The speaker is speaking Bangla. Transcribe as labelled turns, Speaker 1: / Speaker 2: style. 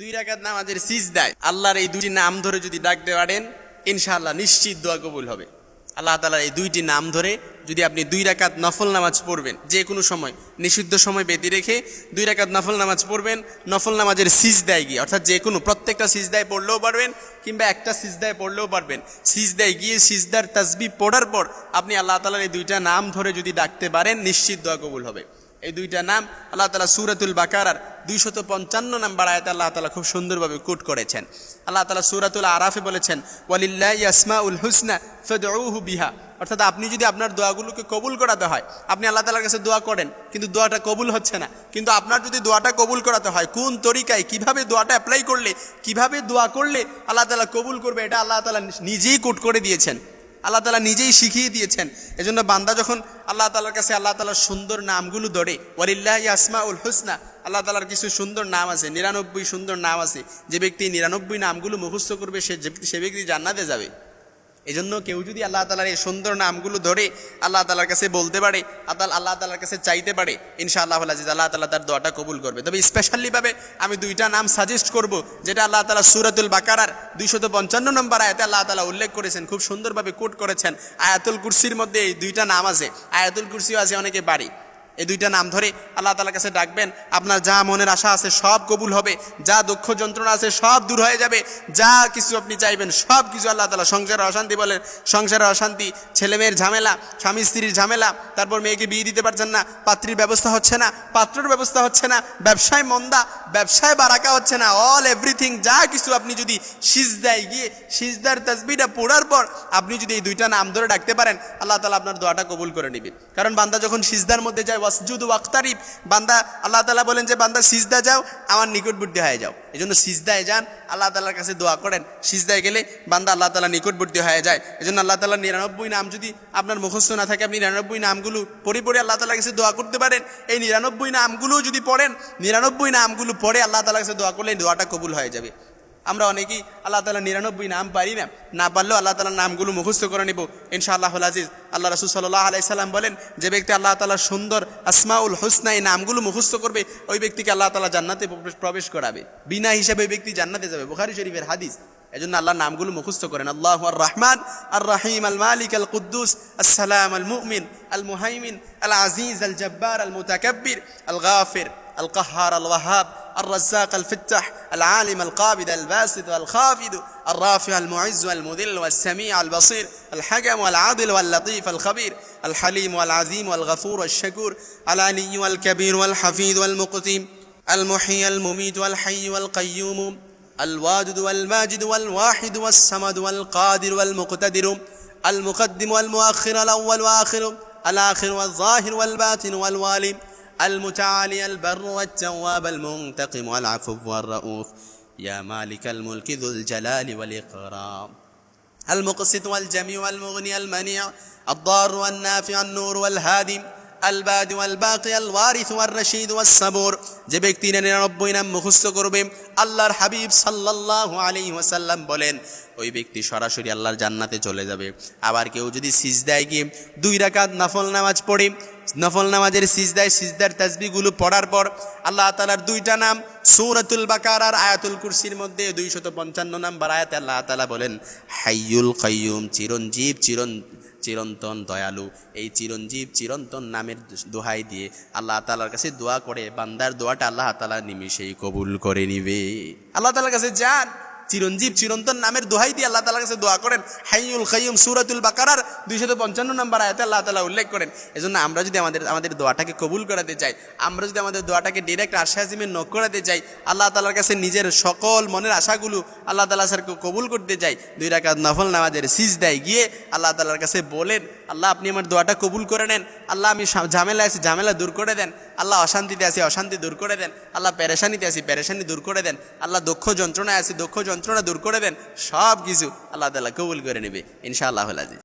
Speaker 1: দুই রাকাত নামাজের সিজ দেয় আল্লাহর এই দুটি নাম ধরে যদি ডাকতে পারেন, ইনশাআল্লাহ নিশ্চিত দোয়া কবুল হবে। আল্লাহ তালার এই দুইটি নাম ধরে যদি আপনি দুই রাকাত নফল নামাজ পড়বেন, যে কোনো সময়, নিষিদ্ধ সময় বেঁধে রেখে দুই রাকাত নফল নামাজ পড়বেন, নফল নামাজের সিজ দেয় গিয়ে, অর্থাৎ যে কোনো প্রত্যেকটা সিজদায় পড়লেও পারবেন কিংবা একটা সিজদায় পড়লেও পারবেন। সিজদায় গিয়ে সিজদার তাসবি পড়ার পর আপনি আল্লাহ তালার এই দুইটা নাম ধরে যদি ডাকতে পারেন, নিশ্চিত দোয়া কবুল হবে। এই দুইটা নাম আল্লাহ তালা সুরাতুল বাকারার দুইশত পঞ্চান্ন নাম্বার আয়াত আল্লাহ তালা খুব সুন্দরভাবে কোট করেছেন। আল্লাহ তালা সুরাতুল আরাফে বলেছেন, ওয়ালিল্লাহ ইয়াসমা উল হুসনা ফেদউহু বিহা। অর্থাৎ আপনি যদি আপনার দোয়াগুলোকে কবুল করাতে হয়, আপনি আল্লাহ তালার কাছে দোয়া করেন, কিন্তু দোয়াটা কবুল হচ্ছে না। কিন্তু আপনার যদি দোয়াটা কবুল করাতে হয়, কোন তরিকায়, কীভাবে দোয়াটা অ্যাপ্লাই করলে, কীভাবে দোয়া করলে আল্লাহ তালা কবুল করবে, এটা আল্লাহ তালা নিজেই কোট করে দিয়েছেন। আল্লাহ তালা নিজেই শিখিয়ে দিয়েছেন। এজন্য বান্দা যখন আল্লাহ তালার কাছে আল্লাহ তালার সুন্দর নামগুলো ধরে ওয়ারিল্লাহ ইয়াসমা উল হুসনা আল্লাহ তালার কিছু সুন্দর নাম আছে, নিরানব্বই সুন্দর নাম আছে। যে ব্যক্তি নিরানব্বই নামগুলো মুখস্থ করবে, সে সে ব্যক্তি জান্নাতে যাবে। এই জন্য কেউ যদি আল্লাহ তালার এই সুন্দর নামগুলো ধরে আল্লাহ তালার কাছে বলতে পারে, আদাল আল্লাহ তালার কাছে চাইতে পারে, ইনশাআল্লাহ আজিজ আল্লাহ তালা তার দোয়াটা কবুল করবে। তবে স্পেশালিভাবে আমি দুইটা নাম সাজেস্ট করব, যেটা আল্লাহ তালা সুরাতুল বাকারার দুইশত পঞ্চান্ন নম্বর আয়াতে আল্লাহ তালা উল্লেখ করেছেন, খুব সুন্দরভাবে কোট করেছেন। আয়াতুল কুরসির মধ্যে এই দুইটা নাম আছে। আয়াতুল কুরসিও আছে, অনেকে বাড়ি। এই দুইটা নাম ধরে আল্লাহ তালার কাছে ডাকবেন, আপনার যা মনের আশা আছে সব কবুল হবে, যা দুঃখ যন্ত্রণা আছে সব দূর হয়ে যাবে, যা কিছু আপনি চাইবেন সব কিছু আল্লাহ তালা সংসারের অশান্তি বলেন সংসারের অশান্তি, ছেলেমেয়ের ঝামেলা, স্বামী স্ত্রীর ঝামেলা, তারপর মেয়েকে বিয়ে দিতে পারছেন না, পাত্রীর ব্যবস্থা হচ্ছে না, পাত্রর ব্যবস্থা হচ্ছে না, ব্যবসায় মন্দা, ব্যবসায় বারাকা হচ্ছে না অল এভরিথিং যা কিছু আপনি যদি সিজদায় গিয়ে, সিজদার তসবিটা পড়ার পর আপনি যদি এই দুইটা নাম ধরে ডাকতে পারেন, আল্লাহ তালা আপনার দোয়াটা কবুল করে নেবে। কারণ বান্দা যখন সিজদার মধ্যে যায় ওয়াসজুদ ওয়াক্তারিব। বান্দা, আল্লাহ তালা বলেন যে, বান্দা সিজদা যাও, আমার নিকটবর্তী হয়ে যাও। এই জন্য সিজদায় যান, আল্লাহ তালার কাছে দোয়া করেন। সিজদায় গেলে বান্দা আল্লাহ তালা নিকটবর্তী হয়ে যায়। এই জন্য আল্লাহ তালা নিরানব্বই নাম, যদি আপনার মুখস্থ না থাকে, আপনি নিরানব্বই নামগুলো পড়ে পড়ে আল্লাহ তালার কাছে দোয়া করতে পারেন। এই নিরানব্বই নামগুলো যদি পড়েন, নিরানব্বই নামগুলো পড়ে আল্লাহ তালার কাছে দোয়া করলে দোয়াটা কবুল হয়ে যাবে। আমরা অনেকেই আল্লাহ তালা নিরানব্বই নাম পারি না। না পারলেও আল্লাহ তালার নামগুলো মুখস্থ করে নেব। ইনশাআল্লাহ আজিজ, আল্লাহ রসুল সাল্লাহ আলাইসাল্লাম বলেন, যে ব্যক্তি আল্লাহ তালার সুন্দর আসমাউল হোসনা এই নামগুলো মুখস্থ করবে, ওই ব্যক্তিকে আল্লাহ তালা জান্নাতে প্রবেশ করাবে। বিনা হিসাবে ওই ব্যক্তি জান্নাতে যাবে। বুখারি শরীফের হাদিস এই জন্য আল্লাহর নামগুলো মুখস্থ করেন। আল্লাহ আর রহমান আর রাহিম আল মালিক আল কুদ্দুস আসসালাম আল মুমিন আল মুহাইমিন আল আজিজ আল জব্বার আল মুতাকাব্বির আল গাফির আল কাহার আল ওয়াহাব الرزاق الفتح العالم القابض الباسط الخافض الرافع المعز والمذل والسميع البصير الحكم والعادل واللطيف الخبير الحليم والعظيم والغفور والشكور العلي والكبير والحفيظ والمقتيم المحيي المميت والحي والقيوم الواجد والماجد والواحد والصمد والقادر والمقتدر المقدم والمؤخر الأول وآخر الآخر والظاهر والباطن والوالي المتعالي البر والتواب المنتقم والعفو والرؤوف. يا مالك الملك ذو الجلال والإكرام. المقسط والجميع والمغني المنيع. الضار والنافع النور والهادي আলবাদ আলবাকি আলওয়ারিস ওয়ার রশিদ ওয়াস সাবর যে ব্যক্তি নিরানব্বই নাম মুখস্ত করবে, আল্লাহর হাবিব সাল্লাহ আলী ওয়াসাল্লাম বলেন, ওই ব্যক্তি সরাসরি আল্লাহর জান্নাতে চলে যাবে। আবার কেউ যদি সিজদায় গিয়ে দুই রাকাত নফল নামাজ পড়ে, নফল নামাজের সিজদায় সিজদার তাজবিগুলো পড়ার পর আল্লাহ তালার দুইটা নাম সৌরাতুল বাকার আর আয়াতুল কুরসির মধ্যে দুইশত পঞ্চান্ন নাম্বার আয়াতে আল্লাহ তালা বলেন, হাইয়ুল কাইয়ুম, চিরঞ্জীব চিরঞ্জ চিরন্তন দয়ালু। এই চিরঞ্জীব চিরন্তন নামের দোহাই দিয়ে আল্লাহ তালার কাছে দোয়া করে, বান্দার দোয়াটা আল্লাহ তালা নিমিশেই কবুল করে নিবে। আল্লাহ তালার কাছে যান। চিরঞ্জীব চিরন্তন নামের দোহাই দিয়ে আল্লাহ তালার কাছে দোয়া করেন হাইউল খাইয়ুম, সুরাতুল বাকারার দুইশত পঞ্চান্ন নম্বর আয়াতে আল্লাহ তালা উল্লেখ করেন। এজন্য আমরা যদি আমাদের আমাদের দোয়াটাকে কবুল করাতে চাই, আমরা যদি আমাদের দোয়াটাকে ডিরেক্ট আশা আজিমে নক করাতে চাই, আল্লাহ তালার কাছে নিজের সকল মনের আশাগুলো আল্লাহ তালা স্যারকে কবুল করতে চাই, দুই রাকাত নফল নামাজের সিজ দেয় গিয়ে আল্লাহ তালার কাছে বলেন, আল্লাহ আপনি আমার দোয়াটা কবুল করে নেন, আল্লাহ আমি ঝামেলা আছি, ঝামেলা দূর করে দেন, আল্লাহ অশান্তিতে আছি, অশান্তি দূর করে দেন, আল্লাহ পেরেশানিতে আছি, পেরেশানি দূর করে দেন, আল্লাহ দক্ষ যন্ত্রণায় আছি, দুঃখ যন্ত্রণা দূর করে দেন সব কিছু আল্লাহ তালা কবুল করে নেবে ইনশাআল্লাহ আজিজ।